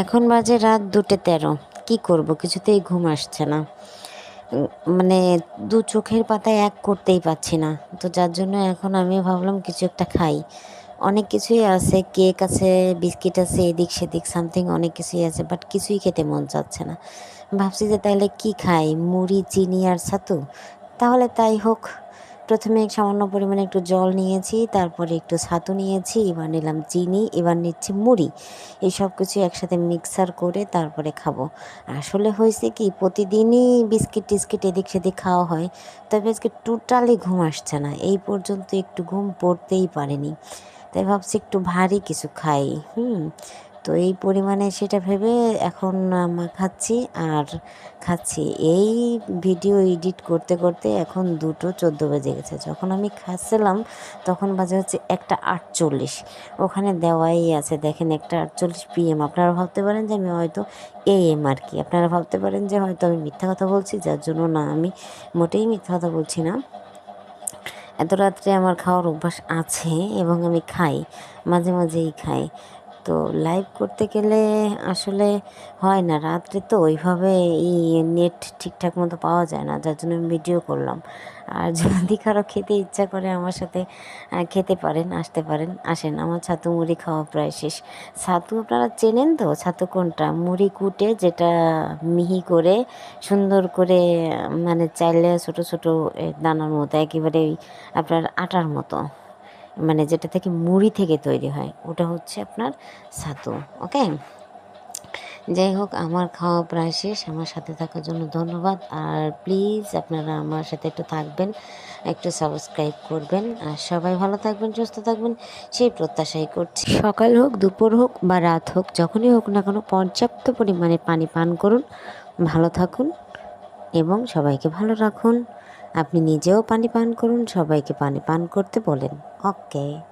এখন বাজে রাত দুটে তেরো। কি করব? কিছুতেই ঘুম আসছে না। মানে দু চোখের পাতায় এক করতেই পারছি না। তো যার জন্য এখন আমি ভাবলাম কিছু একটা খাই। অনেক কিছুই আছে। কেক আছে, বিস্কিট আছে, এদিক সেদিক সামথিং অনেক কিছুই আছে, বাট কিছুই খেতে মন চাচ্ছে না। ভাবছি যে তাহলে কি খাই? মুড়ি, চিনি আর ছাতু? তাহলে তাই হোক। প্রথমে সামান্য পরিমাণে একটু জল নিয়েছি, তারপরে একটু ছাতু নিয়েছি, এবার নিলাম চিনি, এবার নিচ্ছি মুড়ি। এই সব কিছু একসাথে মিক্সার করে তারপরে খাব। আসলে হয়েছে কি, প্রতিদিনই বিস্কিট টিস্কিট এদিক সেদিক খাওয়া হয়, তবে আজকে টোটালি ঘুম আসছে না। এই পর্যন্ত একটু ঘুম পড়তেই পারেনি। তাই ভাবছি একটু ভারী কিছু খাই, হুম। তো এই পরিমাণে সেটা ভেবে এখন খাচ্ছি আর খাচ্ছি। এই ভিডিও এডিট করতে করতে এখন দুটো চোদ্দ বেজে গেছে। যখন আমি খাচ্ছিলাম তখন বাজে হচ্ছে একটা আটচল্লিশ। ওখানে দেওয়াই আছে। দেখেন একটা আটচল্লিশ পিএম আপনারা ভাবতে পারেন যে আমি হয়তো এ এম আর কি। আপনারা ভাবতে পারেন যে হয়তো আমি মিথ্যা কথা বলছি, যার জন্য না, আমি মোটেই মিথ্যা কথা বলছি না। এত রাত্রে আমার খাওয়ার অভ্যাস আছে এবং আমি খাই, মাঝে, মাঝেই খাই। তো লাইভ করতে গেলে আসলে হয় না। রাত্রে তো ওইভাবে এই নেট ঠিকঠাক মতো পাওয়া যায় না, যার জন্য আমি ভিডিও করলাম। আর যদি কারও খেতে ইচ্ছা করে আমার সাথে খেতে পারেন, আসতে পারেন, আসেন। আমার ছাতু মুড়ি খাওয়া প্রায় শেষ। ছাতু আপনারা চেনেন তো? ছাতু কোনটা? মুড়ি কুটে যেটা মিহি করে, সুন্দর করে মানে চাইলে ছোটো ছোটো দানার মতো, একেবারে আপনার আটার মতো। মানে যেটা থেকে মুড়ি থেকে তৈরি হয়, ওটা হচ্ছে আপনার ছাতু ওকে যাই হোক, আমার খাওয়া প্রায় শেষ, আমার সাথে থাকার জন্য ধন্যবাদ। আর প্লিজ আপনারা আমার সাথে একটু থাকবেন, একটু সাবস্ক্রাইব করবেন। আর সবাই ভালো থাকবেন, সুস্থ থাকবেন, সেই প্রত্যাশাই করছি। সকাল হোক, দুপুর হোক বা রাত হোক, যখনই হোক না কোনো পর্যাপ্ত পরিমাণে পানি পান করুন, ভালো থাকুন এবং সবাইকে ভালো রাখুন। আপনি নিজেও পানি পান করুন সবাইকে পানি পান করতে বলেন। ওকে।